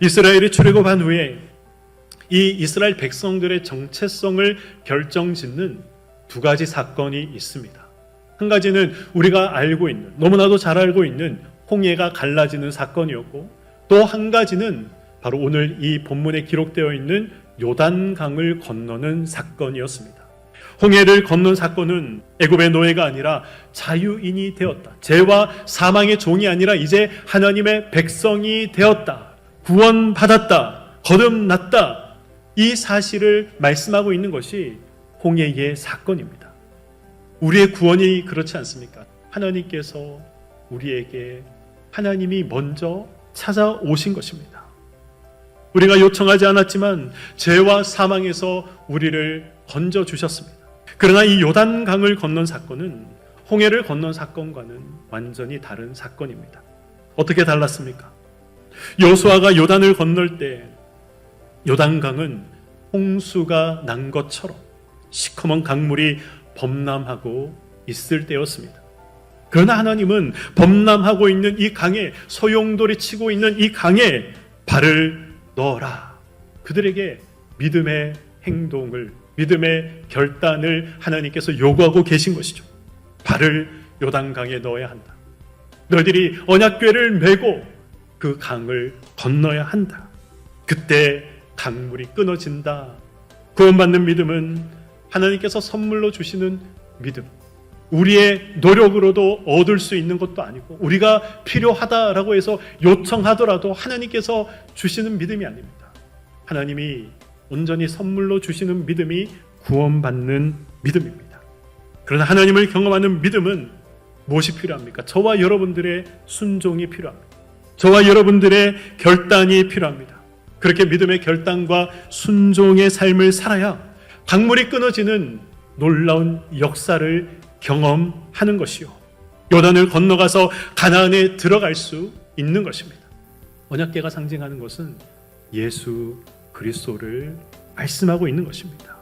이스라엘이 출애굽한 후에 이 이스라엘 백성들의 정체성을 결정짓는 두 가지 사건이 있습니다. 한 가지는 우리가 알고 있는 너무나도 잘 알고 있는 홍해가 갈라지는 사건이었고 또 한 가지는 바로 오늘 이 본문에 기록되어 있는 요단강을 건너는 사건이었습니다. 홍해를 건넌 사건은 애굽의 노예가 아니라 자유인이 되었다. 죄와 사망의 종이 아니라 이제 하나님의 백성이 되었다. 구원받았다. 거듭났다. 이 사실을 말씀하고 있는 것이 홍해의 사건입니다. 우리의 구원이 그렇지 않습니까? 하나님께서 우리에게 하나님이 먼저 찾아오신 것입니다. 우리가 요청하지 않았지만 죄와 사망에서 우리를 건져 주셨습니다. 그러나 이 요단강을 건넌 사건은 홍해를 건넌 사건과는 완전히 다른 사건입니다. 어떻게 달랐습니까? 여수아가 요단을 건널 때 요단강은 홍수가 난 것처럼 시커먼 강물이 범람하고 있을 때였습니다. 그러나 하나님은 범람하고 있는 이 강에 소용돌이 치고 있는 이 강에 발을 넣어라. 그들에게 믿음의 행동을 믿음의 결단을 하나님께서 요구하고 계신 것이죠. 발을 요단강에 넣어야 한다. 너희들이 언약궤를 메고 그 강을 건너야 한다. 그때 강물이 끊어진다. 구원받는 믿음은 하나님께서 선물로 주시는 믿음. 우리의 노력으로도 얻을 수 있는 것도 아니고 우리가 필요하다라고 해서 요청하더라도 하나님께서 주시는 믿음이 아닙니다. 하나님이 온전히 선물로 주시는 믿음이 구원받는 믿음입니다. 그러나 하나님을 경험하는 믿음은 무엇이 필요합니까? 저와 여러분들의 순종이 필요합니다. 저와 여러분들의 결단이 필요합니다. 그렇게 믿음의 결단과 순종의 삶을 살아야 강물이 끊어지는 놀라운 역사를 경험하는 것이요. 요단을 건너가서 가나안에 들어갈 수 있는 것입니다. 언약계가 상징하는 것은 예수 그리스도를 말씀하고 있는 것입니다.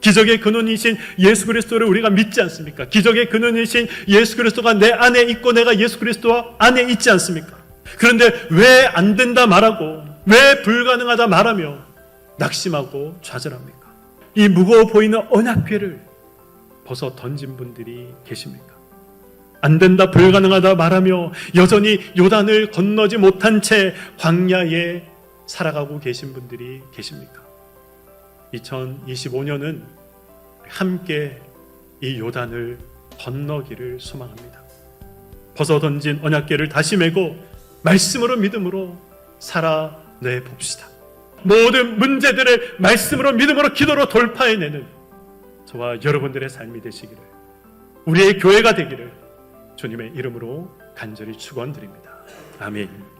기적의 근원이신 예수 그리스도를 우리가 믿지 않습니까? 기적의 근원이신 예수 그리스도가 내 안에 있고 내가 예수 그리스도 안에 있지 않습니까? 그런데 왜 안 된다 말하고 왜 불가능하다 말하며 낙심하고 좌절합니까? 이 무거워 보이는 언약궤를 벗어 던진 분들이 계십니까? 안 된다, 불가능하다 말하며 여전히 요단을 건너지 못한 채 광야에 살아가고 계신 분들이 계십니까? 2025년은 함께 이 요단을 건너기를 소망합니다. 벗어 던진 언약궤를 다시 메고 말씀으로 믿음으로 살아내 봅시다. 모든 문제들을 말씀으로 믿음으로 기도로 돌파해내는 저와 여러분들의 삶이 되시기를 우리의 교회가 되기를 주님의 이름으로 간절히 축원드립니다. 아멘.